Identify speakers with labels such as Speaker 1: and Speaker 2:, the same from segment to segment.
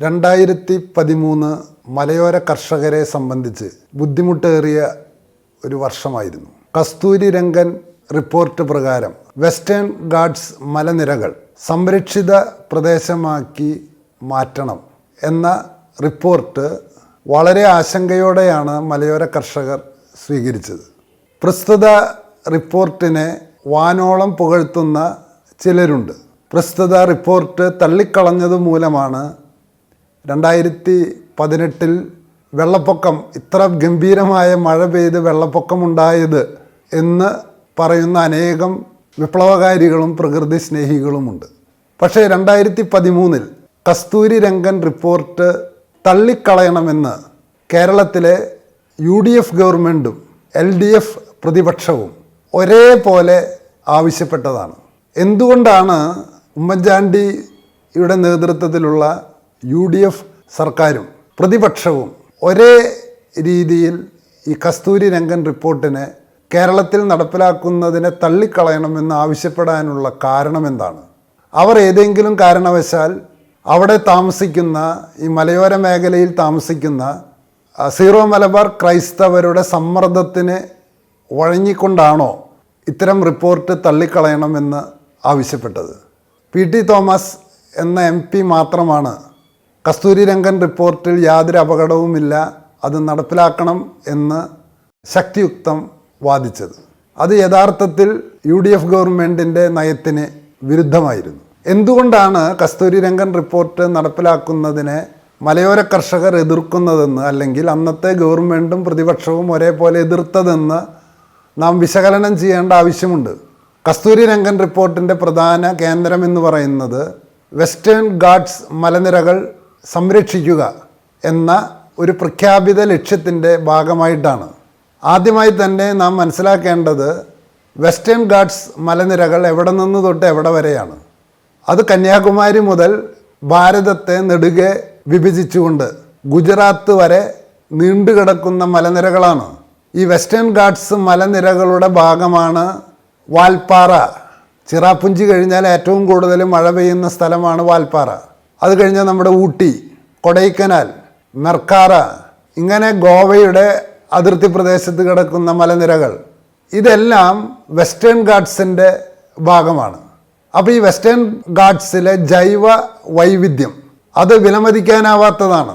Speaker 1: രണ്ടായിരത്തി പതിമൂന്ന് മലയോര കർഷകരെ സംബന്ധിച്ച് ബുദ്ധിമുട്ടേറിയ ഒരു വർഷമായിരുന്നു. കസ്തൂരി രംഗൻ റിപ്പോർട്ട് പ്രകാരം വെസ്റ്റേൺ ഗാഡ്സ് മലനിരകൾ സംരക്ഷിത പ്രദേശമാക്കി മാറ്റണം എന്ന റിപ്പോർട്ട് വളരെ ആശങ്കയോടെയാണ് മലയോര കർഷകർ സ്വീകരിച്ചത്. പ്രസ്തുത റിപ്പോർട്ടിനെ വാനോളം പുകഴ്ത്തുന്ന ചിലരുണ്ട്. പ്രസ്തുത റിപ്പോർട്ട് തള്ളിക്കളഞ്ഞത് മൂലമാണ് രണ്ടായിരത്തി പതിനെട്ടിൽ വെള്ളപ്പൊക്കം ഇത്ര ഗംഭീരമായ മഴ പെയ്ത് വെള്ളപ്പൊക്കമുണ്ടായത് എന്ന് പറയുന്ന അനേകം വിപ്ലവകാരികളും പ്രകൃതി സ്നേഹികളുമുണ്ട്. പക്ഷേ രണ്ടായിരത്തി പതിമൂന്നിൽ കസ്തൂരി രംഗൻ റിപ്പോർട്ട് തള്ളിക്കളയണമെന്ന് കേരളത്തിലെ യു ഡി എഫ് ഗവൺമെന്റും എൽ ഡി എഫ് പ്രതിപക്ഷവും ഒരേപോലെ ആവശ്യപ്പെട്ടതാണ്. എന്തുകൊണ്ടാണ് ഉമ്മൻചാണ്ടിയുടെ നേതൃത്വത്തിലുള്ള യു ഡി എഫ് സർക്കാരും പ്രതിപക്ഷവും ഒരേ രീതിയിൽ ഈ കസ്തൂരി രംഗൻ റിപ്പോർട്ടിനെ കേരളത്തിൽ നടപ്പിലാക്കുന്നതിനെ തള്ളിക്കളയണമെന്ന് ആവശ്യപ്പെടാനുള്ള കാരണം എന്താണ്? അവർ ഏതെങ്കിലും കാരണവശാൽ അവിടെ താമസിക്കുന്ന ഈ മലയോര മേഖലയിൽ താമസിക്കുന്ന സീറോ മലബാർ ക്രൈസ്തവരുടെ സമ്മർദ്ദത്തിന് വഴങ്ങിക്കൊണ്ടാണോ ഇത്തരം റിപ്പോർട്ട് തള്ളിക്കളയണമെന്ന് ആവശ്യപ്പെട്ടത്? പി ടി തോമസ് എന്ന എം പി മാത്രമാണ് കസ്തൂരി രംഗൻ റിപ്പോർട്ടിൽ യാതൊരു അപകടവുമില്ല. അത് നടപ്പിലാക്കണം എന്ന് ശക്തിയുക്തം വാദിച്ചത്. അത് യഥാർത്ഥത്തിൽ യു ഡി എഫ് ഗവൺമെന്റിന്റെ നയത്തിന് വിരുദ്ധമായിരുന്നു. എന്തുകൊണ്ടാണ് കസ്തൂരി രംഗൻ റിപ്പോർട്ട് നടപ്പിലാക്കുന്നതിനെ മലയോര കർഷകർ എതിർക്കുന്നതെന്ന് അല്ലെങ്കിൽ അന്നത്തെ ഗവൺമെന്റും പ്രതിപക്ഷവും ഒരേപോലെ എതിർത്തതെന്ന് നാം വിശകലനം ചെയ്യേണ്ട ആവശ്യമുണ്ട്. കസ്തൂരി രംഗൻ റിപ്പോർട്ടിന്റെ പ്രധാന കേന്ദ്രം എന്ന് പറയുന്നത് വെസ്റ്റേൺ ഗാഡ്സ് മലനിരകൾ സംരക്ഷിക്കുക എന്ന ഒരു പ്രഖ്യാപിത ലക്ഷ്യത്തിന്റെ ഭാഗമായിട്ടാണ്. ആദ്യമായി തന്നെ നാം മനസ്സിലാക്കേണ്ടത് വെസ്റ്റേൺ ഗാഡ്സ് മലനിരകൾ എവിടെ നിന്ന് തൊട്ട് എവിടെ വരെയാണ്. അത് കന്യാകുമാരി മുതൽ ഭാരതത്തെ നെടുകെ വിഭജിച്ചുകൊണ്ട് ഗുജറാത്ത് വരെ നീണ്ടുകിടക്കുന്ന മലനിരകളാണ്. ഈ വെസ്റ്റേൺ ഗാഡ്സ് മലനിരകളുടെ ഭാഗമാണ് വാൽപ്പാറ. ചിറാപ്പുഞ്ചി കഴിഞ്ഞാൽ ഏറ്റവും കൂടുതൽ മഴ പെയ്യുന്ന സ്ഥലമാണ് വാൽപ്പാറ. അത് കഴിഞ്ഞാൽ നമ്മുടെ ഊട്ടി കൊടൈക്കനാൽ മെർക്കാറ ഇങ്ങനെ ഗോവയുടെ അതിർത്തി പ്രദേശത്ത് കിടക്കുന്ന മലനിരകൾ ഇതെല്ലാം വെസ്റ്റേൺ ഗാഡ്സിന്റെ ഭാഗമാണ്. അപ്പോൾ ഈ വെസ്റ്റേൺ ഗാഡ്സിലെ ജൈവ വൈവിധ്യം അത് വിലമതിക്കാനാവാത്തതാണ്.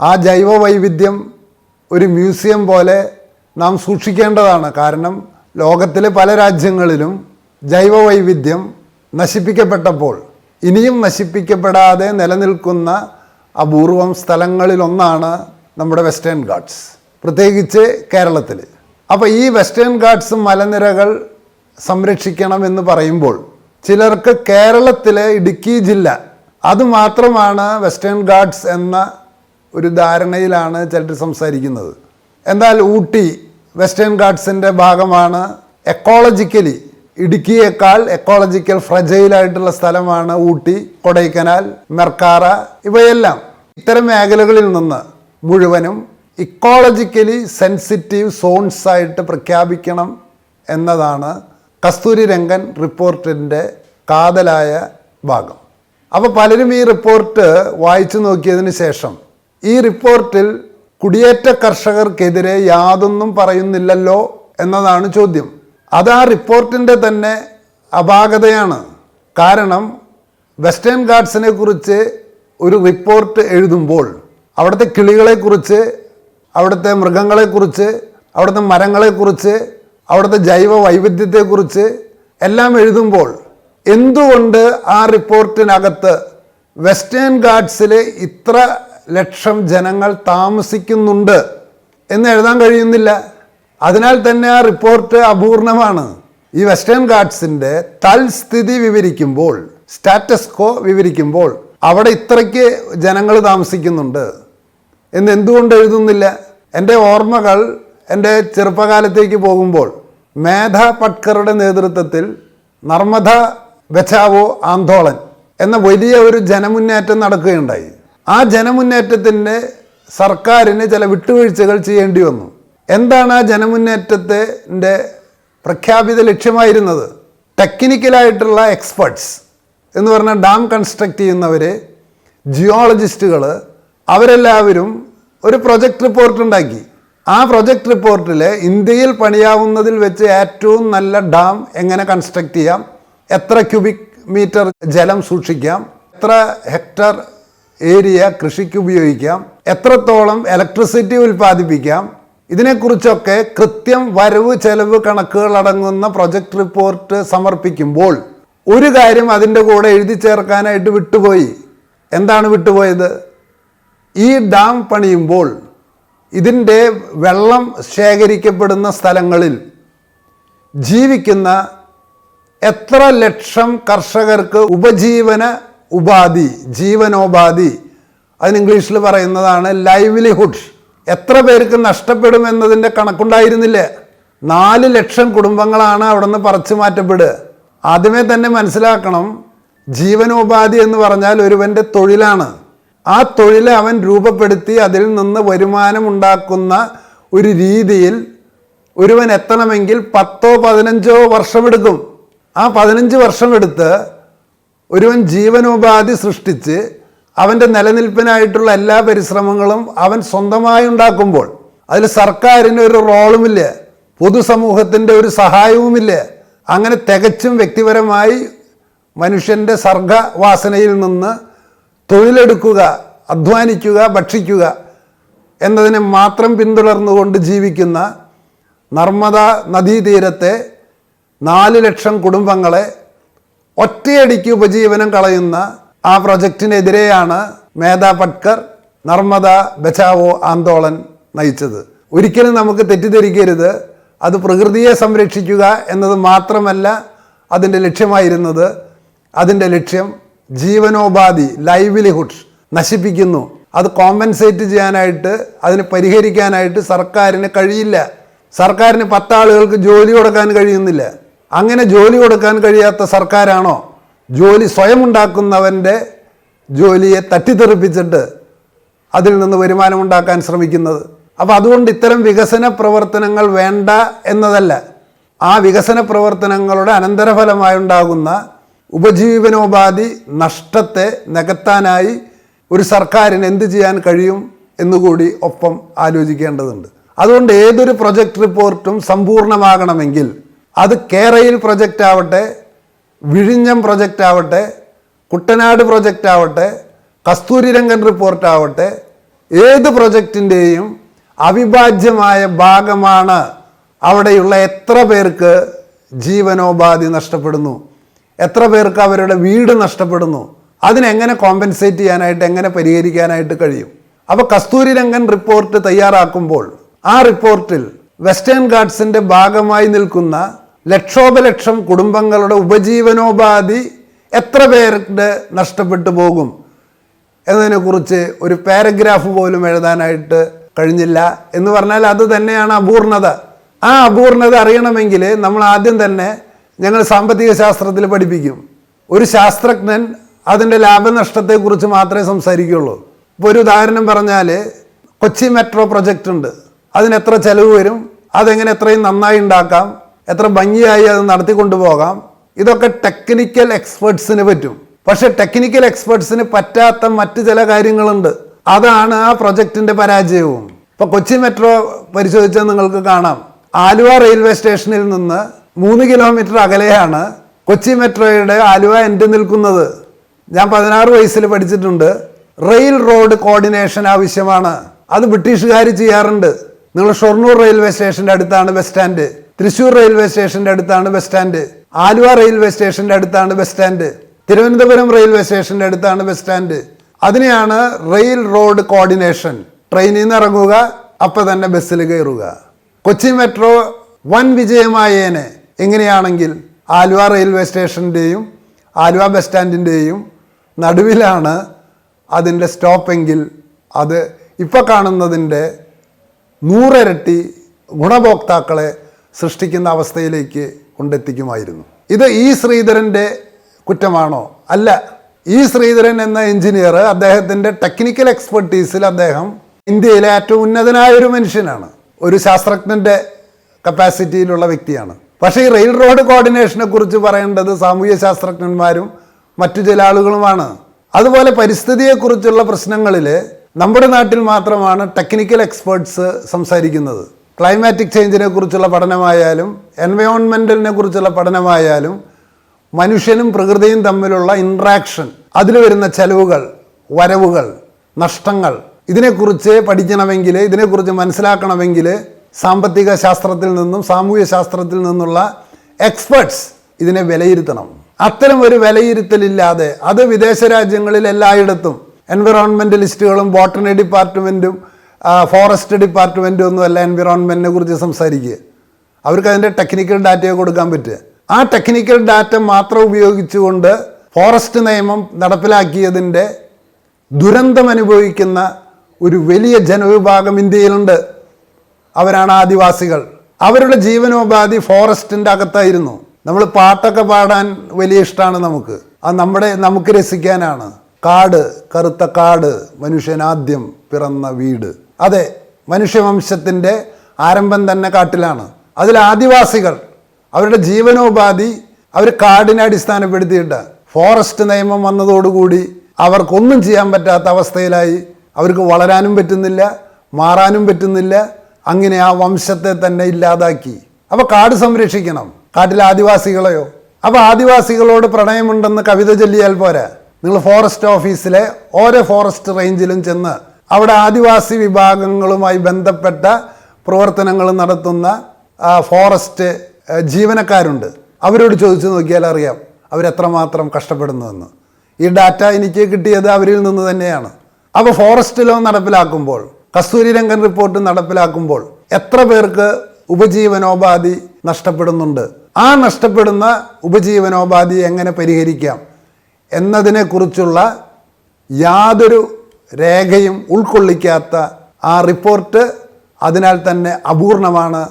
Speaker 1: ആ ജൈവ വൈവിധ്യം ഒരു മ്യൂസിയം പോലെ നാം സൂക്ഷിക്കേണ്ടതാണ്. കാരണം ലോകത്തിലെ പല രാജ്യങ്ങളിലും ജൈവ വൈവിധ്യം നശിപ്പിക്കപ്പെട്ടപ്പോൾ ഇനിയും നശിപ്പിക്കപ്പെടാതെ നിലനിൽക്കുന്ന അപൂർവം സ്ഥലങ്ങളിലൊന്നാണ് നമ്മുടെ വെസ്റ്റേൺ ഗാഡ്സ് പ്രത്യേകിച്ച് കേരളത്തിൽ അപ്പോൾ ഈ വെസ്റ്റേൺ ഗാഡ്സ് മലനിരകൾ സംരക്ഷിക്കണം എന്ന് പറയുമ്പോൾ ചിലർക്ക് കേരളത്തിലെ ഇടുക്കി ജില്ല അതുമാത്രമാണ് വെസ്റ്റേൺ ഗാഡ്സ് എന്ന ഒരു ധാരണയിലാണ് ചിലർ സംസാരിക്കുന്നത്. എന്നാൽ ഊട്ടി വെസ്റ്റേൺ ഗാഡ്സിന്റെ ഭാഗമാണ് എക്കോളജിക്കലി ഇടുക്കിയേക്കാൾ എക്കോളജിക്കൽ ഫ്രജൈലായിട്ടുള്ള സ്ഥലമാണ് ഊട്ടി കൊടൈക്കനാൽ മെർക്കാറ ഇവയെല്ലാം ഇത്തരം മേഖലകളിൽ നിന്ന് മുഴുവനും ഇക്കോളജിക്കലി സെൻസിറ്റീവ് സോൺസ് ആയിട്ട് പ്രഖ്യാപിക്കണം എന്നതാണ് കസ്തൂരി രംഗൻ റിപ്പോർട്ടിന്റെ കാതലായ ഭാഗം. അപ്പോൾ പലരും ഈ റിപ്പോർട്ട് വായിച്ചു നോക്കിയതിന് ശേഷം ഈ റിപ്പോർട്ടിൽ കുടിയേറ്റ കർഷകർക്കെതിരെ യാതൊന്നും പറയുന്നില്ലല്ലോ എന്നതാണ് ചോദ്യം. അത് ആ റിപ്പോർട്ടിന്റെ തന്നെ അപാകതയാണ്. കാരണം വെസ്റ്റേൺ ഗാർഡ്സിനെ കുറിച്ച് ഒരു റിപ്പോർട്ട് എഴുതുമ്പോൾ അവിടുത്തെ കിളികളെക്കുറിച്ച് അവിടുത്തെ മൃഗങ്ങളെക്കുറിച്ച് അവിടുത്തെ മരങ്ങളെക്കുറിച്ച് അവിടുത്തെ ജൈവ വൈവിധ്യത്തെക്കുറിച്ച് എല്ലാം എഴുതുമ്പോൾ എന്തുകൊണ്ട് ആ റിപ്പോർട്ടിനകത്ത് വെസ്റ്റേൺ ഗാർഡ്സിലെ ഇത്ര ലക്ഷം ജനങ്ങൾ താമസിക്കുന്നുണ്ട് എന്ന് എഴുതാൻ കഴിയുന്നില്ല? അതിനാൽ തന്നെ ആ റിപ്പോർട്ട് അപൂർണമാണ്. ഈ വെസ്റ്റേൺ ഗാർഡ്സിന്റെ തൽസ്ഥിതി വിവരിക്കുമ്പോൾ സ്റ്റാറ്റസ് കോ വിവരിക്കുമ്പോൾ അവിടെ ഇത്രയ്ക്ക് ജനങ്ങൾ താമസിക്കുന്നുണ്ട്. എന്ന് എന്തുകൊണ്ട് എഴുതുന്നില്ല? എന്റെ ഓർമ്മകൾ എന്റെ ചെറുപ്പകാലത്തേക്ക് പോകുമ്പോൾ മേധ പട്കറുടെ നേതൃത്വത്തിൽ നർമ്മദ ബച്ചാവോ ആന്തോളൻ എന്ന വലിയ ഒരു ജനമുന്നേറ്റം നടക്കുകയുണ്ടായി. ആ ജനമുന്നേറ്റത്തിന്റെ സർക്കാരിന് ചില വിട്ടുവീഴ്ചകൾ ചെയ്യേണ്ടി വന്നു. എന്താണ് ആ ജനമുന്നേറ്റത്തിന്റെ പ്രഖ്യാപിത ലക്ഷ്യമായിരുന്നത്? ടെക്നിക്കലായിട്ടുള്ള എക്സ്പേർട്സ് എന്ന് പറഞ്ഞാൽ ഡാം കൺസ്ട്രക്റ്റ് ചെയ്യുന്നവർ ജിയോളജിസ്റ്റുകൾ അവരെല്ലാവരും ഒരു പ്രൊജക്ട് റിപ്പോർട്ട് ഉണ്ടാക്കി. ആ പ്രൊജക്ട് റിപ്പോർട്ടിൽ ഇന്ത്യയിൽ പണിയാവുന്നതിൽ വെച്ച് ഏറ്റവും നല്ല ഡാം എങ്ങനെ കൺസ്ട്രക്റ്റ് ചെയ്യാം? എത്ര ക്യൂബിക് മീറ്റർ ജലം സൂക്ഷിക്കാം? എത്ര ഹെക്ടർ ഏരിയ കൃഷിക്ക് ഉപയോഗിക്കാം? എത്രത്തോളം ഇലക്ട്രിസിറ്റി ഉൽപ്പാദിപ്പിക്കാം? ഇതിനെക്കുറിച്ചൊക്കെ കൃത്യം വരവ് ചെലവ് കണക്കുകൾ അടങ്ങുന്ന പ്രൊജക്ട് റിപ്പോർട്ട് സമർപ്പിക്കുമ്പോൾ ഒരു കാര്യം അതിന്റെ കൂടെ എഴുതി ചേർക്കാനായിട്ട് വിട്ടുപോയി. എന്താണ് വിട്ടുപോയത്? ഈ ഡാം പണിയുമ്പോൾ ഇതിന്റെ വെള്ളം ശേഖരിക്കപ്പെടുന്ന സ്ഥലങ്ങളിൽ ജീവിക്കുന്ന എത്ര ലക്ഷം കർഷകർക്ക് ഉപജീവന ഉപാധി ജീവനോപാധി അതിന് ഇംഗ്ലീഷിൽ പറയുന്നതാണ് ലൈവ്ലിഹുഡ് എത്ര പേർക്ക് നഷ്ടപ്പെടും നഷ്ടപ്പെടുമെന്നതിന്റെ കണക്കുണ്ടായിരുന്നില്ല? നാല് ലക്ഷം കുടുംബങ്ങളാണ് അവിടെ നിന്ന് പറിച്ചു മാറ്റപ്പെടുക. ആദ്യമേ തന്നെ മനസ്സിലാക്കണം ജീവനോപാധി എന്ന് പറഞ്ഞാൽ ഒരുവന്റെ തൊഴിലാണ്. ആ തൊഴിൽ അവൻ രൂപപ്പെടുത്തി അതിൽ നിന്ന് വരുമാനം ഉണ്ടാക്കുന്ന ഒരു രീതിയിൽ ഒരുവൻ എത്തണമെങ്കിൽ പത്തോ പതിനഞ്ചോ വർഷമെടുക്കും. ആ പതിനഞ്ച് വർഷമെടുത്ത് ഒരുവൻ ജീവനോപാധി സൃഷ്ടിച്ച് അവന്റെ നിലനിൽപ്പിനായിട്ടുള്ള എല്ലാ പരിശ്രമങ്ങളും അവൻ സ്വന്തമായി ഉണ്ടാക്കുമ്പോൾ അതിൽ സർക്കാരിന് ഒരു റോളുമില്ല? പൊതുസമൂഹത്തിന്റെ ഒരു സഹായവുമില്ല? അങ്ങനെ തികച്ചും വ്യക്തിപരമായി മനുഷ്യന്റെ സർഗവാസനയിൽ നിന്ന് തൊഴിലെടുക്കുക അധ്വാനിക്കുക ഭക്ഷിക്കുക എന്നതിനെ മാത്രം പിന്തുടർന്നുകൊണ്ട് ജീവിക്കുന്ന നർമ്മദ നദീതീരത്തെ നാല് ലക്ഷം കുടുംബങ്ങളെ ഒറ്റയടിക്ക് ഉപജീവനം കളയുന്ന ആ പ്രൊജക്റ്റിനെതിരെയാണ് മേധാ പട്കർ നർമ്മദ ബച്ചാവോ ആന്തോളൻ നയിച്ചത്. ഒരിക്കലും നമുക്ക് തെറ്റിദ്ധരിക്കരുത്. അത് പ്രകൃതിയെ സംരക്ഷിക്കുക എന്നത് മാത്രമല്ല അതിന്റെ ലക്ഷ്യമായിരുന്നത്. അതിന്റെ ലക്ഷ്യം ജീവനോപാധി ലൈവ്ലിഹുഡ് നശിപ്പിക്കുന്നു. അത് കോമ്പൻസേറ്റ് ചെയ്യാനായിട്ട് അതിനെ പരിഹരിക്കാനായിട്ട് സർക്കാരിന് കഴിയില്ല. സർക്കാരിന് പത്താളുകൾക്ക് ജോലി കൊടുക്കാൻ കഴിയുന്നില്ല. അങ്ങനെ ജോലി കൊടുക്കാൻ കഴിയാത്ത സർക്കാരാണോ? ജോലി സ്വയം ഉണ്ടാക്കുന്നവന്റെ ജോലിയെ തട്ടിത്തെറിപ്പിച്ചിട്ട് അതിൽ നിന്ന് വരുമാനം ഉണ്ടാക്കാൻ ശ്രമിക്കുന്നത്. അപ്പോൾ അതുകൊണ്ട് ഇത്തരം വികസന പ്രവർത്തനങ്ങൾ വേണ്ട എന്നതല്ല. ആ വികസന പ്രവർത്തനങ്ങളുടെ അനന്തരഫലമായുണ്ടാകുന്ന ഉപജീവനോപാധി നഷ്ടത്തെ നികത്താനായി ഒരു സർക്കാരിന് എന്ത് ചെയ്യാൻ കഴിയും എന്നുകൂടി ഒപ്പം ആലോചിക്കേണ്ടതുണ്ട്. അതുകൊണ്ട് ഏതൊരു പ്രൊജക്ട് റിപ്പോർട്ടും സമ്പൂർണമാകണമെങ്കിൽ അത് കേരയിൽ പ്രൊജക്റ്റ് ആവട്ടെ വിഴിഞ്ഞം പ്രൊജക്റ്റ് ആവട്ടെ കുട്ടനാട് പ്രൊജക്റ്റ് ആവട്ടെ കസ്തൂരിരംഗൻ റിപ്പോർട്ട് ആവട്ടെ ഏത് പ്രൊജക്റ്റിന്റെയും അവിഭാജ്യമായ ഭാഗമാണ് അവിടെയുള്ള എത്ര പേർക്ക് ജീവനോപാധി നഷ്ടപ്പെടുന്നു എത്ര പേർക്ക് അവരുടെ വീട് നഷ്ടപ്പെടുന്നു അതിനെങ്ങനെ കോമ്പൻസേറ്റ് ചെയ്യാനായിട്ട് എങ്ങനെ പരിഹരിക്കാനായിട്ട് കഴിയും. അപ്പോൾ കസ്തൂരിരംഗൻ റിപ്പോർട്ട് തയ്യാറാക്കുമ്പോൾ ആ റിപ്പോർട്ടിൽ വെസ്റ്റേൺ ഗാർഡ്സിന്റെ ഭാഗമായി നിൽക്കുന്ന ലക്ഷോപലക്ഷം കുടുംബങ്ങളുടെ ഉപജീവനോപാധി എത്ര പേരുടെ നഷ്ടപ്പെട്ടു പോകും എന്നതിനെക്കുറിച്ച് ഒരു പാരഗ്രാഫ് പോലും എഴുതാനായിട്ട് കഴിഞ്ഞില്ല എന്ന് പറഞ്ഞാൽ അത് തന്നെയാണ് അപൂർണത. ആ അപൂർണത അറിയണമെങ്കിൽ നമ്മൾ ആദ്യം തന്നെ ഞങ്ങൾ സാമ്പത്തിക ശാസ്ത്രത്തിൽ പഠിപ്പിക്കും. ഒരു ശാസ്ത്രജ്ഞൻ അതിന്റെ ലാഭനഷ്ടത്തെക്കുറിച്ച് മാത്രമേ സംസാരിക്കുകയുള്ളൂ. ഇപ്പോൾ ഒരു ഉദാഹരണം പറഞ്ഞാൽ കൊച്ചി മെട്രോ പ്രൊജക്റ്റ് ഉണ്ട്. അതിന് എത്ര ചെലവ് വരും? അതെങ്ങനെ എത്രയും നന്നായി ഉണ്ടാക്കാം? എത്ര ഭംഗിയായി അത് നടത്തിക്കൊണ്ടുപോകാം. ഇതൊക്കെ ടെക്നിക്കൽ എക്സ്പേർട്സിന് പറ്റും. പക്ഷെ ടെക്നിക്കൽ എക്സ്പേർട്സിന് പറ്റാത്ത മറ്റ് ചില കാര്യങ്ങളുണ്ട്. അതാണ് ആ പ്രൊജക്റ്റിന്റെ പരാജയവും. ഇപ്പൊ കൊച്ചി മെട്രോ പരിശോധിച്ചാൽ നിങ്ങൾക്ക് കാണാം. ആലുവ റെയിൽവേ സ്റ്റേഷനിൽ നിന്ന് മൂന്ന് കിലോമീറ്റർ അകലെയാണ് കൊച്ചി മെട്രോയുടെ ആലുവ എൻഡ് നിൽക്കുന്നത്. ഞാൻ പതിനാറ് വയസ്സിൽ പഠിച്ചിട്ടുണ്ട്. റെയിൽ റോഡ് കോർഡിനേഷൻ ആവശ്യമാണ്. അത് ബ്രിട്ടീഷുകാർ ചെയ്യാറുണ്ട്. നിങ്ങൾ ഷൊർണൂർ റെയിൽവേ സ്റ്റേഷന്റെ അടുത്താണ് ബസ് സ്റ്റാൻഡ് തൃശ്ശൂർ റെയിൽവേ സ്റ്റേഷന്റെ അടുത്താണ് ബസ് സ്റ്റാൻഡ്. ആലുവ റെയിൽവേ സ്റ്റേഷന്റെ അടുത്താണ് ബസ് സ്റ്റാൻഡ്. തിരുവനന്തപുരം റെയിൽവേ സ്റ്റേഷന്റെ അടുത്താണ് ബസ് സ്റ്റാൻഡ്. അതിനെയാണ് റെയിൽ റോഡ് കോർഡിനേഷൻ. ട്രെയിനിൽ നിന്ന് ഇറങ്ങുക അപ്പൊ തന്നെ ബസ്സിൽ കയറുക. കൊച്ചി മെട്രോ വൻ വിജയമായേനെ. എങ്ങനെയാണെങ്കിൽ ആലുവ റെയിൽവേ സ്റ്റേഷന്റെയും ആലുവ ബസ് സ്റ്റാൻഡിന്റെയും നടുവിലാണ് അതിന്റെ സ്റ്റോപ്പെങ്കിൽ അത് ഇപ്പോൾ കാണുന്നതിന്റെ നൂറിരട്ടി ഗുണഭോക്താക്കളെ സൃഷ്ടിക്കുന്ന അവസ്ഥയിലേക്ക് കൊണ്ടെത്തിക്കുമായിരുന്നു. ഇത് ഈ ശ്രീധരന്റെ കുറ്റമാണോ? അല്ല. ഈ ശ്രീധരൻ എന്ന എഞ്ചിനീയർ അദ്ദേഹത്തിന്റെ ടെക്നിക്കൽ എക്സ്പെർട്ടീസിൽ അദ്ദേഹം ഇന്ത്യയിലെ ഏറ്റവും ഉന്നതനായ ഒരു മനുഷ്യനാണ്. ഒരു ശാസ്ത്രജ്ഞന്റെ കപ്പാസിറ്റിയിലുള്ള വ്യക്തിയാണ്. പക്ഷേ ഈ റെയിൽ റോഡ് കോർഡിനേഷനെ കുറിച്ച് പറയേണ്ടത് സാമൂഹ്യ ശാസ്ത്രജ്ഞന്മാരും മറ്റു ചില ആളുകളുമാണ്. അതുപോലെ പരിസ്ഥിതിയെക്കുറിച്ചുള്ള പ്രശ്നങ്ങളിൽ നമ്മുടെ നാട്ടിൽ മാത്രമാണ് ടെക്നിക്കൽ എക്സ്പേർട്സ് സംസാരിക്കുന്നത്. ക്ലൈമാറ്റിക് ചേഞ്ചിനെ കുറിച്ചുള്ള പഠനമായാലും എൻവയോൺമെന്റലിനെ കുറിച്ചുള്ള പഠനമായാലും മനുഷ്യനും പ്രകൃതിയും തമ്മിലുള്ള ഇൻട്രാക്ഷൻ അതിൽ വരുന്ന ചെലവുകൾ വരവുകൾ നഷ്ടങ്ങൾ ഇതിനെക്കുറിച്ച് പഠിക്കണമെങ്കിൽ ഇതിനെക്കുറിച്ച് മനസ്സിലാക്കണമെങ്കിൽ സാമ്പത്തിക ശാസ്ത്രത്തിൽ നിന്നും സാമൂഹ്യ ശാസ്ത്രത്തിൽ നിന്നുള്ള എക്സ്പേർട്സ് ഇതിനെ വിലയിരുത്തണം. അത്തരം ഒരു വിലയിരുത്തലില്ലാതെ അത് വിദേശ രാജ്യങ്ങളിൽ എല്ലായിടത്തും എൻവിറോൺമെന്റലിസ്റ്റുകളും ബോട്ടണി ഡിപ്പാർട്ട്മെന്റും ഫോറസ്റ്റ് ഡിപ്പാർട്ട്മെന്റ് ഒന്നും അല്ല എൻവിറോൺമെന്റിനെ കുറിച്ച് സംസാരിക്കുക. അവർക്ക് അതിന്റെ ടെക്നിക്കൽ ഡാറ്റയെ കൊടുക്കാൻ പറ്റുക. ആ ടെക്നിക്കൽ ഡാറ്റ മാത്രം ഉപയോഗിച്ചുകൊണ്ട് ഫോറസ്റ്റ് നിയമം നടപ്പിലാക്കിയതിന്റെ ദുരന്തം അനുഭവിക്കുന്ന ഒരു വലിയ ജനവിഭാഗം ഇന്ത്യയിലുണ്ട്. അവരാണ് ആദിവാസികൾ. അവരുടെ ജീവനോപാധി ഫോറസ്റ്റിന്റെ അകത്തായിരുന്നു. നമ്മൾ പാട്ടൊക്കെ പാടാൻ വലിയ ഇഷ്ടമാണ് നമുക്ക്. അത് നമ്മുടെ നമുക്ക് രസിക്കാനാണ്. കാട് കറുത്ത കാട് മനുഷ്യനാദ്യം പിറന്ന വീട്. അതെ മനുഷ്യവംശത്തിന്റെ ആരംഭം തന്നെ കാട്ടിലാണ്. അതിൽ ആദിവാസികൾ അവരുടെ ജീവനോപാധി അവർ കാടിനെ അടിസ്ഥാനപ്പെടുത്തിയിട്ട് ഫോറസ്റ്റ് നിയമം വന്നതോടുകൂടി അവർക്കൊന്നും ചെയ്യാൻ പറ്റാത്ത അവസ്ഥയിലായി. അവർക്ക് വളരാനും പറ്റുന്നില്ല മാറാനും പറ്റുന്നില്ല. അങ്ങനെ ആ വംശത്തെ തന്നെ ഇല്ലാതാക്കി. അപ്പോൾ കാട് സംരക്ഷിക്കണം. കാട്ടിലെ ആദിവാസികളെയോ? അപ്പോൾ ആദിവാസികളോട് പ്രണയമുണ്ടെന്ന് കവിത ചൊല്ലിയാൽ പോരാ. നിങ്ങൾ ഫോറസ്റ്റ് ഓഫീസിലെ ഓരോ ഫോറസ്റ്റ് റേഞ്ചിലും ചെന്ന് അവിടെ ആദിവാസി വിഭാഗങ്ങളുമായി ബന്ധപ്പെട്ട പ്രവർത്തനങ്ങൾ നടത്തുന്ന ഫോറസ്റ്റ് ജീവനക്കാരുണ്ട്. അവരോട് ചോദിച്ചു നോക്കിയാൽ അറിയാം അവരെത്രമാത്രം കഷ്ടപ്പെടുന്നുവെന്ന്. ഈ ഡാറ്റ എനിക്ക് കിട്ടിയത് അവരിൽ നിന്ന് തന്നെയാണ്. അപ്പോൾ ഫോറസ്റ്റ് ലോ നടപ്പിലാക്കുമ്പോൾ കസ്തൂരി രംഗൻ റിപ്പോർട്ട് നടപ്പിലാക്കുമ്പോൾ എത്ര പേർക്ക് ഉപജീവനോപാധി നഷ്ടപ്പെടുന്നുണ്ട്? ആ നഷ്ടപ്പെടുന്ന ഉപജീവനോപാധി എങ്ങനെ പരിഹരിക്കാം എന്നതിനെക്കുറിച്ചുള്ള യാതൊരു രേഖയും ഉൾക്കൊള്ളിക്കാത്ത ആ റിപ്പോർട്ട് അതിനാൽ തന്നെ അപൂർണമാണ്.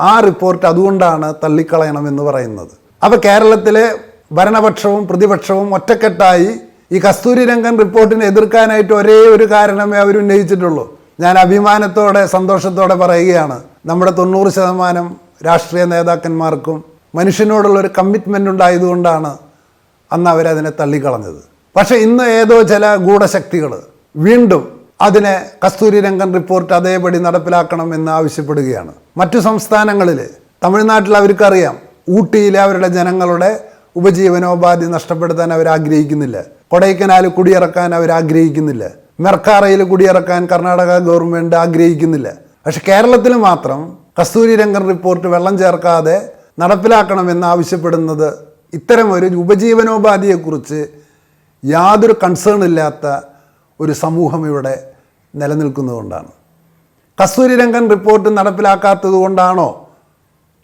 Speaker 1: ആ റിപ്പോർട്ട് അതുകൊണ്ടാണ് തള്ളിക്കളയണമെന്ന് പറയുന്നത്. അപ്പോൾ കേരളത്തിലെ ഭരണപക്ഷവും പ്രതിപക്ഷവും ഒറ്റക്കെട്ടായി ഈ കസ്തൂരി രംഗൻ റിപ്പോർട്ടിനെ എതിർക്കാനായിട്ട് ഒരേ ഒരു കാരണമേ അവർ ഉന്നയിച്ചിട്ടുള്ളൂ. ഞാൻ അഭിമാനത്തോടെ സന്തോഷത്തോടെ പറയുകയാണ്. നമ്മുടെ തൊണ്ണൂറ് ശതമാനം രാഷ്ട്രീയ നേതാക്കന്മാർക്കും മനുഷ്യനോടുള്ള ഒരു കമ്മിറ്റ്മെന്റ് ഉണ്ടായതുകൊണ്ടാണ് അന്ന് അവരതിനെ തള്ളിക്കളഞ്ഞത്. പക്ഷേ ഇന്ന് ഏതോ ചില ഗൂഢശക്തികൾ വീണ്ടും അതിനെ കസ്തൂരി രംഗൻ റിപ്പോർട്ട് അതേപടി നടപ്പിലാക്കണം എന്ന് ആവശ്യപ്പെടുകയാണ്. മറ്റു സംസ്ഥാനങ്ങളിൽ തമിഴ്നാട്ടിൽ അവർക്കറിയാം ഊട്ടിയിലെ അവരുടെ ജനങ്ങളുടെ ഉപജീവനോപാധി നഷ്ടപ്പെടുത്താൻ അവർ ആഗ്രഹിക്കുന്നില്ല. കൊടൈക്കനാൽ കുടിയിറക്കാൻ അവർ ആഗ്രഹിക്കുന്നില്ല. മെർക്കാറയിൽ കുടിയിറക്കാൻ കർണാടക ഗവൺമെന്റ് ആഗ്രഹിക്കുന്നില്ല. പക്ഷെ കേരളത്തിൽ മാത്രം കസ്തൂരി രംഗൻ റിപ്പോർട്ട് വെള്ളം ചേർക്കാതെ നടപ്പിലാക്കണമെന്ന് ആവശ്യപ്പെടുന്നത് ഇത്തരമൊരു ഉപജീവനോപാധിയെക്കുറിച്ച് യാതൊരു കൺസേൺ ഇല്ലാത്ത ഒരു സമൂഹം ഇവിടെ നിലനിൽക്കുന്നതുകൊണ്ടാണ്. കസ്തൂരി രംഗൻ റിപ്പോർട്ട് നടപ്പിലാക്കാത്തത് കൊണ്ടാണോ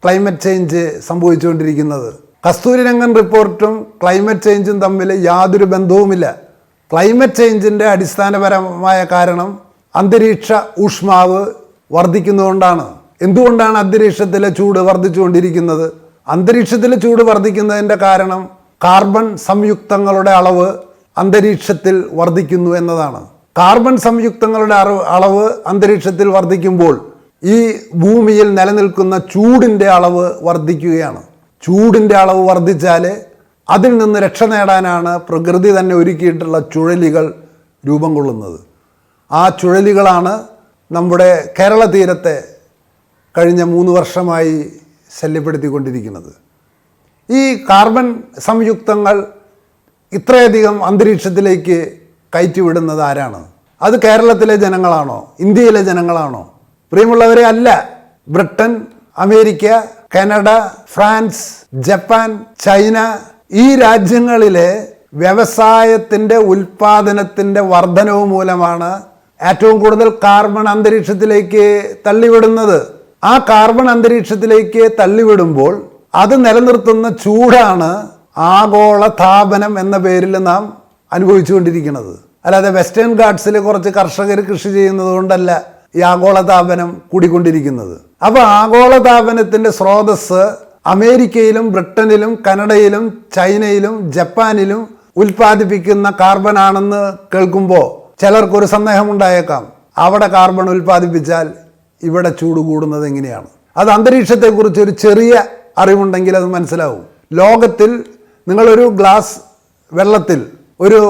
Speaker 1: ക്ലൈമറ്റ് ചേഞ്ച് സംഭവിച്ചുകൊണ്ടിരിക്കുന്നത്? കസ്തൂരി രംഗൻ റിപ്പോർട്ടും ക്ലൈമറ്റ് ചേഞ്ചും തമ്മിൽ യാതൊരു ബന്ധവുമില്ല. ക്ലൈമറ്റ് ചേഞ്ചിന്റെ അടിസ്ഥാനപരമായ കാരണം അന്തരീക്ഷ ഊഷ്മാവ് വർദ്ധിക്കുന്നതുകൊണ്ടാണ്. എന്തുകൊണ്ടാണ് അന്തരീക്ഷത്തിലെ ചൂട് വർദ്ധിച്ചുകൊണ്ടിരിക്കുന്നത്? അന്തരീക്ഷത്തിലെ ചൂട് വർദ്ധിക്കുന്നതിന്റെ കാരണം കാർബൺ സംയുക്തങ്ങളുടെ അളവ് അന്തരീക്ഷത്തിൽ വർദ്ധിക്കുന്നു എന്നതാണ്. കാർബൺ സംയുക്തങ്ങളുടെ അളവ് അന്തരീക്ഷത്തിൽ വർദ്ധിക്കുമ്പോൾ ഈ ഭൂമിയിൽ നിലനിൽക്കുന്ന ചൂടിന്റെ അളവ് വർദ്ധിക്കുകയാണ്. ചൂടിന്റെ അളവ് വർദ്ധിച്ചാൽ അതിൽ നിന്ന് രക്ഷ നേടാനാണ് പ്രകൃതി തന്നെ ഒരുക്കിയിട്ടുള്ള ചുഴലികൾ രൂപം കൊള്ളുന്നത്. ആ ചുഴലികളാണ് നമ്മുടെ കേരള തീരത്തെ കഴിഞ്ഞ മൂന്ന് വർഷമായി ശല്യപ്പെടുത്തിക്കൊണ്ടിരിക്കുന്നത്. ഈ കാർബൺ സംയുക്തങ്ങൾ ഇത്രയധികം അന്തരീക്ഷത്തിലേക്ക് കയറ്റിവിടുന്നത് ആരാണ്? അത് കേരളത്തിലെ ജനങ്ങളാണോ? ഇന്ത്യയിലെ ജനങ്ങളാണോ? പ്രിയമുള്ളവരെ അല്ല. Britain America Canada France Japan China ഈ രാജ്യങ്ങളിലെ വ്യവസായത്തിന്റെ ഉൽപാദനത്തിന്റെ വർധനവ് മൂലമാണ് ഏറ്റവും കൂടുതൽ കാർബൺ അന്തരീക്ഷത്തിലേക്ക് തള്ളിവിടുന്നത്. ആ കാർബൺ അന്തരീക്ഷത്തിലേക്ക് തള്ളിവിടുമ്പോൾ അത് നിലനിർത്തുന്ന ചൂടാണ് ആഗോള താപനം എന്ന പേരിൽ നാം അനുഭവിച്ചുകൊണ്ടിരിക്കുന്നത്. അല്ലാതെ വെസ്റ്റേൺ ഗാർഡ്സിൽ കുറച്ച് കർഷകർ കൃഷി ചെയ്യുന്നത് കൊണ്ടല്ല ഈ ആഗോളതാപനം കൂടിക്കൊണ്ടിരിക്കുന്നത്. അപ്പോൾ ആഗോളതാപനത്തിന്റെ സ്രോതസ് അമേരിക്കയിലും ബ്രിട്ടനിലും കനഡയിലും ചൈനയിലും ജപ്പാനിലും ഉൽപ്പാദിപ്പിക്കുന്ന കാർബൺ ആണെന്ന് കേൾക്കുമ്പോൾ ചിലർക്കൊരു സന്ദേഹമുണ്ടായേക്കാം. അവിടെ കാർബൺ ഉൽപ്പാദിപ്പിച്ചാൽ ഇവിടെ ചൂട് കൂടുന്നത് എങ്ങനെയാണ്? അത് അന്തരീക്ഷത്തെക്കുറിച്ച് ഒരു ചെറിയ അറിവുണ്ടെങ്കിൽ അത് മനസ്സിലാവും. ലോകത്തിൽ നിങ്ങളൊരു ഗ്ലാസ് വെള്ളത്തിൽ ഒരു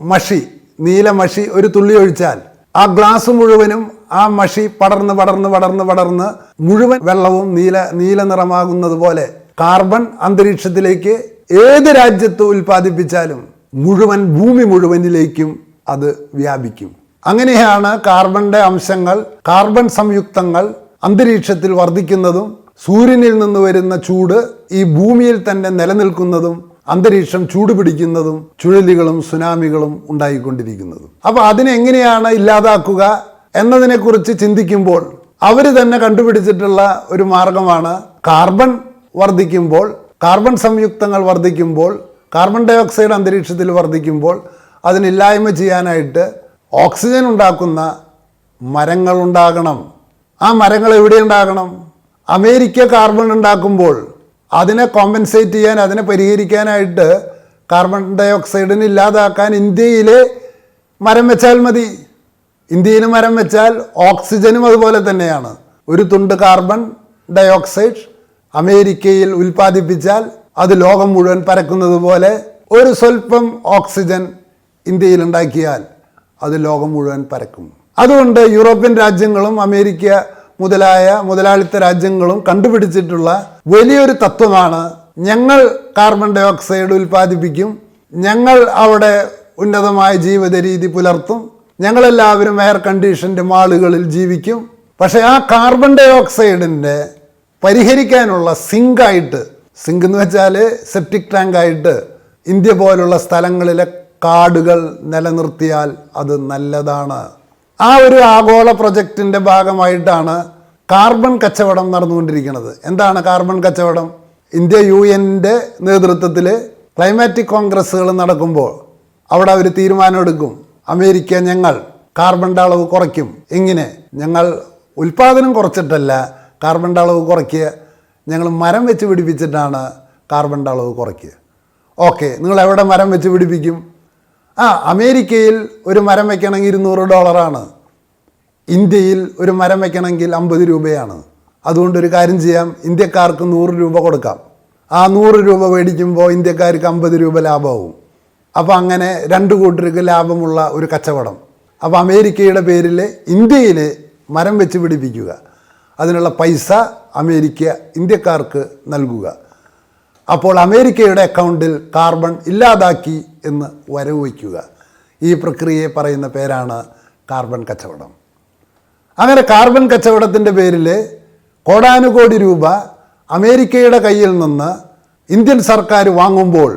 Speaker 1: മഷി നീല മഷി ഒരു തുള്ളി ഒഴിച്ചാൽ ആ ഗ്ലാസ് മുഴുവനും ആ മഷി പടർന്ന് പടർന്ന് പടർന്ന് പടർന്ന് മുഴുവൻ വെള്ളവും നീല നീല നിറമാകുന്നത് പോലെ കാർബൺ അന്തരീക്ഷത്തിലേക്ക് ഏത് രാജ്യത്ത് ഉൽപ്പാദിപ്പിച്ചാലും മുഴുവൻ ഭൂമി മുഴുവനിലേക്കും അത് വ്യാപിക്കും. അങ്ങനെയാണ് കാർബണിന്റെ അംശങ്ങൾ കാർബൺ സംയുക്തങ്ങൾ അന്തരീക്ഷത്തിൽ വർദ്ധിക്കുന്നതും സൂര്യനിൽ നിന്ന് വരുന്ന ചൂട് ഈ ഭൂമിയിൽ തന്നെ നിലനിൽക്കുന്നതും അന്തരീക്ഷം ചൂടുപിടിക്കുന്നതും ചുഴലികളും സുനാമികളും ഉണ്ടായിക്കൊണ്ടിരിക്കുന്നതും. അപ്പൊ അതിനെങ്ങനെയാണ് ഇല്ലാതാക്കുക എന്നതിനെക്കുറിച്ച് ചിന്തിക്കുമ്പോൾ അവർ തന്നെ കണ്ടുപിടിച്ചിട്ടുള്ള ഒരു മാർഗമാണ് കാർബൺ വർദ്ധിക്കുമ്പോൾ കാർബൺ സംയുക്തങ്ങൾ വർദ്ധിക്കുമ്പോൾ കാർബൺ ഡൈ ഓക്സൈഡ് അന്തരീക്ഷത്തിൽ വർദ്ധിക്കുമ്പോൾ അതിനില്ലായ്മ ചെയ്യാനായിട്ട് ഓക്സിജൻ ഉണ്ടാക്കുന്ന മരങ്ങൾ ഉണ്ടാകണം ആ മരങ്ങൾ എവിടെ ഉണ്ടാകണം? അമേരിക്ക കാർബൺ ഉണ്ടാക്കുമ്പോൾ അതിനെ കോമ്പൻസേറ്റ് ചെയ്യാൻ അതിനെ പരിഹരിക്കാനായിട്ട് കാർബൺ ഡൈ ഓക്സൈഡിന് ഇല്ലാതാക്കാൻ ഇന്ത്യയിലെ മരം വെച്ചാൽ മതി. ഇന്ത്യയിൽ മരം വെച്ചാൽ ഓക്സിജനും അതുപോലെ തന്നെയാണ്. ഒരു തുണ്ട് കാർബൺ ഡൈ ഓക്സൈഡ് അമേരിക്കയിൽ ഉൽപ്പാദിപ്പിച്ചാൽ അത് ലോകം മുഴുവൻ പരക്കുന്നത് പോലെ ഒരു സ്വല്പം ഓക്സിജൻ ഇന്ത്യയിൽ ഉണ്ടാക്കിയാൽ അത് ലോകം മുഴുവൻ പരക്കും. അതുകൊണ്ട് യൂറോപ്യൻ രാജ്യങ്ങളും അമേരിക്ക മുതലായ മുതലാളിത്ത രാജ്യങ്ങളും കണ്ടുപിടിച്ചിട്ടുള്ള വലിയൊരു തത്വമാണ് ഞങ്ങൾ കാർബൺ ഡൈ ഓക്സൈഡ് ഉൽപ്പാദിപ്പിക്കും ഞങ്ങൾ അവിടെ ഉന്നതമായ ജീവിത രീതി പുലർത്തും ഞങ്ങളെല്ലാവരും എയർ കണ്ടീഷന്റെ മാളുകളിൽ ജീവിക്കും. പക്ഷേ ആ കാർബൺ ഡൈ ഓക്സൈഡിന്റെ പരിഹരിക്കാനുള്ള സിങ്കായിട്ട് സിങ്ക് എന്ന് വെച്ചാൽ സെപ്റ്റിക് ടാങ്കായിട്ട് ഇന്ത്യ പോലുള്ള സ്ഥലങ്ങളിലെ കാടുകൾ നിലനിർത്തിയാൽ അത് നല്ലതാണ്. ആ ഒരു ആഗോള പ്രൊജക്റ്റിന്റെ ഭാഗമായിട്ടാണ് കാർബൺ കച്ചവടം നടന്നുകൊണ്ടിരിക്കുന്നത്. എന്താണ് കാർബൺ കച്ചവടം? ഇന്ത്യ യു എന്റെ നേതൃത്വത്തിൽ ക്ലൈമാറ്റിക് കോൺഗ്രസ്സുകൾ നടക്കുമ്പോൾ അവിടെ അവർ തീരുമാനമെടുക്കും അമേരിക്ക ഞങ്ങൾ കാർബണിന്റെ അളവ് കുറയ്ക്കും. എങ്ങനെ ഞങ്ങൾ ഉൽപ്പാദനം കുറച്ചിട്ടല്ല കാർബണിന്റെ അളവ് കുറയ്ക്കുക. ഞങ്ങൾ മരം വെച്ച് പിടിപ്പിച്ചിട്ടാണ് കാർബണിന്റെ അളവ് കുറയ്ക്കുക. ഓക്കെ നിങ്ങൾ എവിടെ മരം വെച്ച് പിടിപ്പിക്കും? ആ അമേരിക്കയിൽ ഒരു മരം വയ്ക്കണമെങ്കിൽ ഇരുന്നൂറ് ഡോളറാണ്. ഇന്ത്യയിൽ ഒരു മരം വയ്ക്കണമെങ്കിൽ അമ്പത് രൂപയാണ്. അതുകൊണ്ട് ഒരു കാര്യം ചെയ്യാം ഇന്ത്യക്കാർക്ക് നൂറ് രൂപ കൊടുക്കാം. ആ നൂറ് രൂപ മേടിക്കുമ്പോൾ ഇന്ത്യക്കാർക്ക് അമ്പത് രൂപ ലാഭമാവും. അപ്പോൾ അങ്ങനെ രണ്ട് കൂട്ടർക്ക് ലാഭമുള്ള ഒരു കച്ചവടം. അപ്പോൾ അമേരിക്കയുടെ പേരിൽ ഇന്ത്യയിൽ മരം വെച്ച് പിടിപ്പിക്കുക. അതിനുള്ള പൈസ അമേരിക്ക ഇന്ത്യക്കാർക്ക് നൽകുക. അപ്പോൾ അമേരിക്കയുടെ അക്കൗണ്ടിൽ കാർബൺ ഇല്ലാതാക്കി എന്ന് വരവ് വയ്ക്കുക. ഈ പ്രക്രിയയെ പറയുന്ന പേരാണ് കാർബൺ കച്ചവടം. അങ്ങനെ കാർബൺ കച്ചവടത്തിന്റെ പേരിൽ കോടാനുകോടി രൂപ അമേരിക്കയുടെ കയ്യിൽ നിന്ന് ഇന്ത്യൻ സർക്കാർ വാങ്ങുമ്പോൾ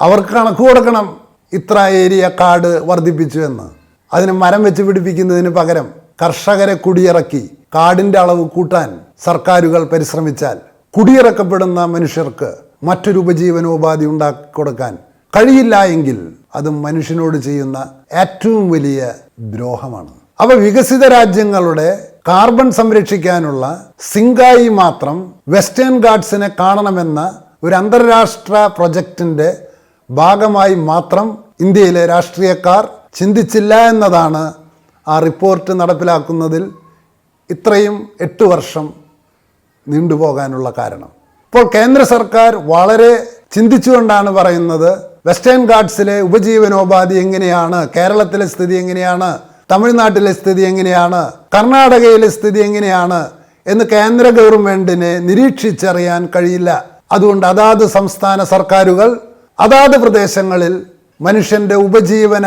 Speaker 1: അവർക്ക് കണക്ക് കൊടുക്കണം ഇത്ര ഏരിയ കാട് വർദ്ധിപ്പിച്ചു എന്ന്. അതിന് മരം വെച്ച് പിടിപ്പിക്കുന്നതിന് പകരം കർഷകരെ കുടിയിറക്കി കാടിന്റെ അളവ് കൂട്ടാൻ സർക്കാരുകൾ പരിശ്രമിച്ചാൽ കുടിയിറക്കപ്പെടുന്ന മനുഷ്യർക്ക് മറ്റൊരു ഉപജീവനോപാധി ഉണ്ടാക്കി കൊടുക്കാൻ കഴിയില്ല എങ്കിൽ അത് മനുഷ്യനോട് ചെയ്യുന്ന ഏറ്റവും വലിയ ദ്രോഹമാണ്. അവ വികസിത രാജ്യങ്ങളുടെ കാർബൺ സംരക്ഷിക്കാനുള്ള സിംഗായി മാത്രം വെസ്റ്റേൺ ഗാർഡ്സിനെ കാണണമെന്ന ഒരു അന്താരാഷ്ട്ര പ്രൊജക്റ്റിന്റെ ഭാഗമായി മാത്രം ഇന്ത്യയിലെ രാഷ്ട്രീയക്കാർ ചിന്തിച്ചില്ല എന്നതാണ് ആ റിപ്പോർട്ട് നടപ്പിലാക്കുന്നതിൽ ഇത്രയും എട്ട് വർഷം നീണ്ടുപോകാനുള്ള കാരണം. ഇപ്പോൾ കേന്ദ്ര സർക്കാർ വളരെ ചിന്തിച്ചുകൊണ്ടാണ് പറയുന്നത് വെസ്റ്റേൺ ഗാർഡ്സിലെ ഉപജീവനോപാധി എങ്ങനെയാണ് കേരളത്തിലെ സ്ഥിതി എങ്ങനെയാണ് തമിഴ്നാട്ടിലെ സ്ഥിതി എങ്ങനെയാണ് കർണാടകയിലെ സ്ഥിതി എങ്ങനെയാണ് എന്ന് കേന്ദ്ര ഗവൺമെന്റിനെ നിരീക്ഷിച്ചറിയാൻ കഴിയില്ല. അതുകൊണ്ട് അതാത് സംസ്ഥാന സർക്കാരുകൾ അതാത് പ്രദേശങ്ങളിൽ മനുഷ്യന്റെ ഉപജീവന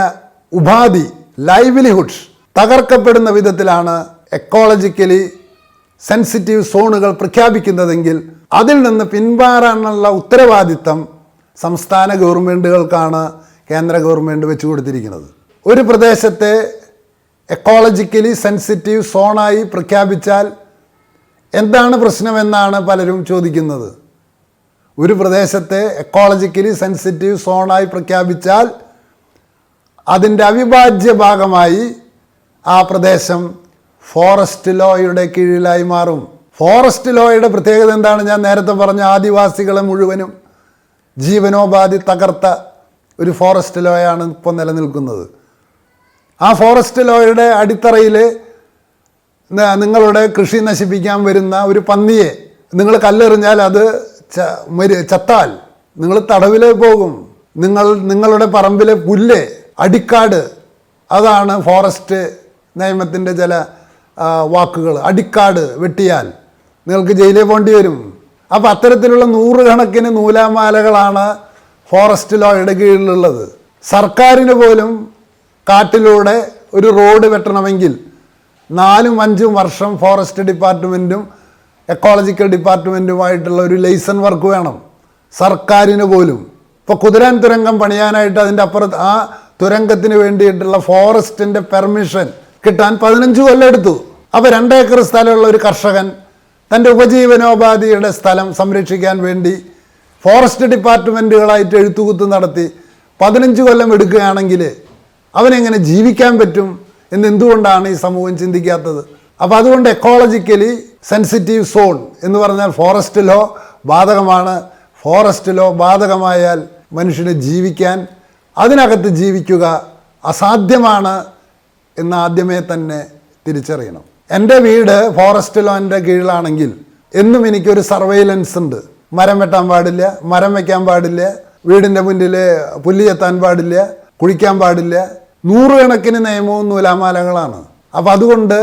Speaker 1: ഉപാധി ലൈവ്ലിഹുഡ് തകർക്കപ്പെടുന്ന വിധത്തിലാണ് എക്കോളജിക്കലി സെൻസിറ്റീവ് സോണുകൾ പ്രഖ്യാപിക്കുന്നതെങ്കിൽ അതിൽ നിന്ന് പിന്മാറാനുള്ള ഉത്തരവാദിത്തം സംസ്ഥാന ഗവൺമെന്റുകൾക്കാണ് കേന്ദ്ര ഗവൺമെന്റ് വെച്ചു കൊടുത്തിരിക്കുന്നത്. ഒരു പ്രദേശത്തെ എക്കോളജിക്കലി സെൻസിറ്റീവ് സോണായി പ്രഖ്യാപിച്ചാൽ എന്താണ് പ്രശ്നമെന്നാണ് പലരും ചോദിക്കുന്നത്. ഒരു പ്രദേശത്തെ എക്കോളജിക്കലി സെൻസിറ്റീവ് സോണായി പ്രഖ്യാപിച്ചാൽ അതിന്റെ അവിഭാജ്യ ഭാഗമായി ആ പ്രദേശം ഫോറസ്റ്റ് ലോയുടെ കീഴിലായി മാറും. ഫോറസ്റ്റ് ലോയുടെ പ്രത്യേകത എന്താണ്? ഞാൻ നേരത്തെ പറഞ്ഞ ആദിവാസികളെ മുഴുവനും ജീവനോപാധി തകർത്ത ഒരു ഫോറസ്റ്റ് ലോയാണ് ഇപ്പോൾ നിലനിൽക്കുന്നത്. ആ ഫോറസ്റ്റ് ലോയുടെ അടിത്തറയിൽ നിങ്ങളുടെ കൃഷി നശിപ്പിക്കാൻ വരുന്ന ഒരു പന്നിയെ നിങ്ങൾ കല്ലെറിഞ്ഞാൽ അത് ചത്താൽ നിങ്ങൾ തടവിലെ പോകും. നിങ്ങൾ നിങ്ങളുടെ പറമ്പിലെ പുല്ല് അടിക്കാട് അതാണ് ഫോറസ്റ്റ് നിയമത്തിന്റെ ചില വാക്കുകൾ. അടിക്കാട് വെട്ടിയാൽ. നിങ്ങൾക്ക് ജയിലിൽ പോകേണ്ടി വരും. അപ്പോൾ അത്തരത്തിലുള്ള നൂറുകണക്കിന് നൂലാമാലകളാണ് ഫോറസ്റ്റ് ലോയുടെ കീഴിലുള്ളത് സർക്കാരിന് പോലും കാട്ടിലൂടെ ഒരു റോഡ് വെട്ടണമെങ്കിൽ നാലും അഞ്ചും വർഷം ഫോറസ്റ്റ് ഡിപ്പാർട്ട്മെന്റും എക്കോളജിക്കൽ ഡിപ്പാർട്ട്മെന്റുമായിട്ടുള്ള ഒരു ലൈസൺ വർക്ക് വേണം. സർക്കാരിന് പോലും. ഇപ്പോൾ കുതിരാൻ തുരങ്കം പണിയാനായിട്ട് അതിന്റെ അപ്പുറത്ത് ആ തുരങ്കത്തിന് വേണ്ടിയിട്ടുള്ള ഫോറസ്റ്റിന്റെ പെർമിഷൻ കിട്ടാൻ പതിനഞ്ച് കൊല്ലം എടുത്തു. അപ്പോൾ രണ്ടേക്കർ സ്ഥലമുള്ള ഒരു കർഷകൻ തന്റെ ഉപജീവനോപാധിയുടെ സ്ഥലം സംരക്ഷിക്കാൻ വേണ്ടി ഫോറസ്റ്റ് ഡിപ്പാർട്ട്മെന്റുകളായിട്ട് എഴുത്തുകുത്ത് നടത്തി പതിനഞ്ച് കൊല്ലം എടുക്കുകയാണെങ്കിൽ അവനെങ്ങനെ ജീവിക്കാൻ പറ്റും എന്ന് എന്തുകൊണ്ടാണ് ഈ സമൂഹം ചിന്തിക്കാത്തത്? അപ്പോൾ അതുകൊണ്ട് എക്കോളജിക്കലി സെൻസിറ്റീവ് സോൺ എന്ന് പറഞ്ഞാൽ ഫോറസ്റ്റ് ലോ ബാധകമാണ്. ഫോറസ്റ്റ് ലോ ബാധകമായാൽ മനുഷ്യന് ജീവിക്കാൻ അതിനകത്ത് ജീവിക്കുക അസാധ്യമാണ് എന്ന് ആദ്യമേ തന്നെ തിരിച്ചറിയണം. എന്റെ വീട് ഫോറസ്റ്റ് ലോന്റെ കീഴിലാണെങ്കിൽ എന്നും എനിക്കൊരു സർവൈലൻസ് ഉണ്ട്. മരം വെട്ടാൻ പാടില്ല മരം വയ്ക്കാൻ പാടില്ല വീടിന്റെ മുന്നിൽ പുല്ല് ചെത്താൻ പാടില്ല കുഴിക്കാൻ പാടില്ല. നൂറുകണക്കിന് നിയമവും നൂലാമാലകളാണ്. അപ്പോൾ അതുകൊണ്ട്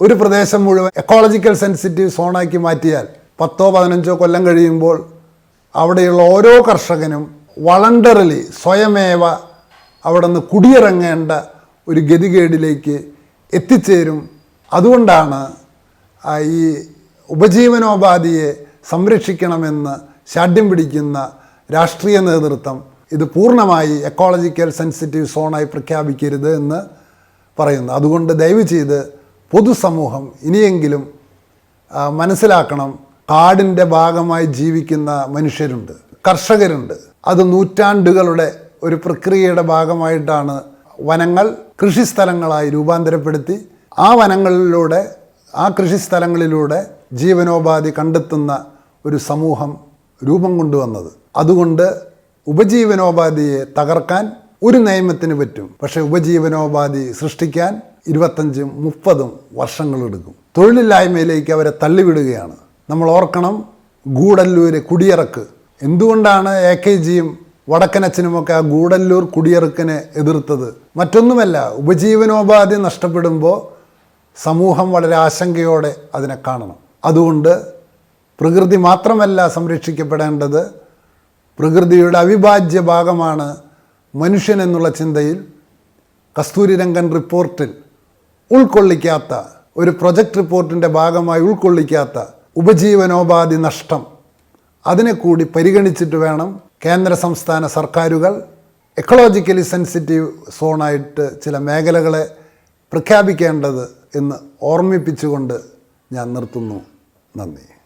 Speaker 1: ഒരു പ്രദേശം മുഴുവൻ എക്കോളജിക്കൽ സെൻസിറ്റീവ് സോണാക്കി മാറ്റിയാൽ പത്തോ പതിനഞ്ചോ കൊല്ലം കഴിയുമ്പോൾ അവിടെയുള്ള ഓരോ കർഷകനും വളണ്ടറലി സ്വയമേവ അവിടെ നിന്ന് കുടിയിറങ്ങേണ്ട ഒരു ഗതികേടിലേക്ക് എത്തിച്ചേരും അതുകൊണ്ടാണ് ഈ ഉപജീവനോപാധിയെ സംരക്ഷിക്കണമെന്ന് ശാഠ്യം പിടിക്കുന്ന രാഷ്ട്രീയ നേതൃത്വം ഇത് പൂർണമായി എക്കോളജിക്കൽ സെൻസിറ്റീവ് സോണായി പ്രഖ്യാപിക്കരുത് എന്ന് പറയുന്നു. അതുകൊണ്ട് ദയവ് ചെയ്ത് പൊതുസമൂഹം ഇനിയെങ്കിലും മനസ്സിലാക്കണം കാടിന്റെ ഭാഗമായി ജീവിക്കുന്ന മനുഷ്യരുണ്ട് കർഷകരുണ്ട്. അത് നൂറ്റാണ്ടുകളുടെ ഒരു പ്രക്രിയയുടെ ഭാഗമായിട്ടാണ് വനങ്ങൾ കൃഷിസ്ഥലങ്ങളായി രൂപാന്തരപ്പെടുത്തി ആ വനങ്ങളിലൂടെ ആ കൃഷിസ്ഥലങ്ങളിലൂടെ ജീവനോപാധി കണ്ടെത്തുന്ന ഒരു സമൂഹം രൂപം കൊണ്ടുവന്നത്. അതുകൊണ്ട് ഉപജീവനോപാധിയെ തകർക്കാൻ ഒരു നിയമത്തിന് പറ്റും. പക്ഷേ ഉപജീവനോപാധി സൃഷ്ടിക്കാൻ ഇരുപത്തഞ്ചും മുപ്പതും വർഷങ്ങളെടുക്കും. തൊഴിലില്ലായ്മയിലേക്ക് അവരെ തള്ളിവിടുകയാണ്. നമ്മൾ ഓർക്കണം ഗൂഡല്ലൂര് കുടിയിറക്ക്. എന്തുകൊണ്ടാണ് എ കെ ജിയും വടക്കനച്ചനുമൊക്കെ ആ ഗൂഡല്ലൂർ കുടിയിറക്കിനെ എതിർത്തത്? മറ്റൊന്നുമല്ല ഉപജീവനോപാധി നഷ്ടപ്പെടുമ്പോൾ സമൂഹം വളരെ ആശങ്കയോടെ അതിനെ കാണണം. അതുകൊണ്ട് പ്രകൃതി മാത്രമല്ല സംരക്ഷിക്കപ്പെടേണ്ടത് പ്രകൃതിയുടെ അവിഭാജ്യ ഭാഗമാണ് മനുഷ്യൻ എന്നുള്ള ചിന്തയിൽ കസ്തൂരിരംഗൻ റിപ്പോർട്ടിൽ ഉൾക്കൊള്ളിക്കാത്ത ഒരു പ്രൊജക്ട് റിപ്പോർട്ടിന്റെ ഭാഗമായി ഉൾക്കൊള്ളിക്കാത്ത ഉപജീവനോപാധി നഷ്ടം. അതിനെ കൂടി പരിഗണിച്ചിട്ട് വേണം കേന്ദ്ര സംസ്ഥാന സർക്കാരുകൾ എക്കോളജിക്കലി സെൻസിറ്റീവ് സോണായിട്ട് ചില മേഖലകളെ പ്രഖ്യാപിക്കേണ്ടത് എന്ന് ഓർമ്മിപ്പിച്ചുകൊണ്ട് ഞാൻ നിർത്തുന്നു. നന്ദി.